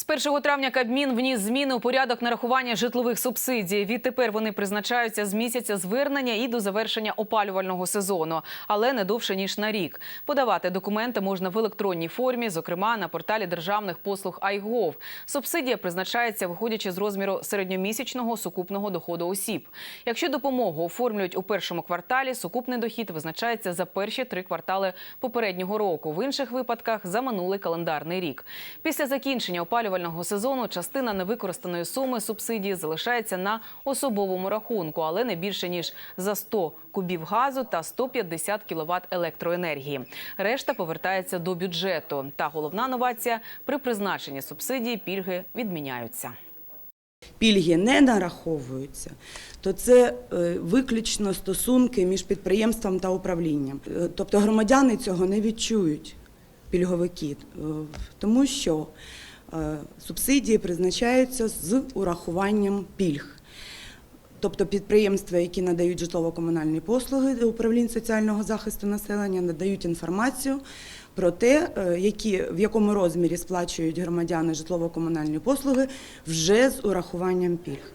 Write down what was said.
З 1 травня Кабмін вніс зміни у порядок нарахування житлових субсидій. Відтепер вони призначаються з місяця звернення і до завершення опалювального сезону, але не довше ніж на рік. Подавати документи можна в електронній формі, зокрема на порталі державних послуг iGov. Субсидія призначається виходячи з розміру середньомісячного сукупного доходу осіб. Якщо допомогу оформлюють у першому кварталі, сукупний дохід визначається за перші три квартали попереднього року. В інших випадках за минулий календарний рік. Після закінчення опалювального сезону частина невикористаної суми субсидії залишається на особовому рахунку, але не більше ніж за 100 кубів газу та 150 кВт електроенергії. Решта повертається до бюджету. Та головна новація при призначенні субсидії пільги відміняються. пільги не нараховуються, то це е, виключно стосунки між підприємством та управлінням. Е, Тобто громадяни цього не відчують, пільговики, е, тому що субсидії призначаються з урахуванням пільг. Тобто підприємства, які надають житлово-комунальні послуги управлінь соціального захисту населення, надають інформацію про те, е, які, в якому розмірі сплачують громадяни житлово-комунальні послуги вже з урахуванням пільг.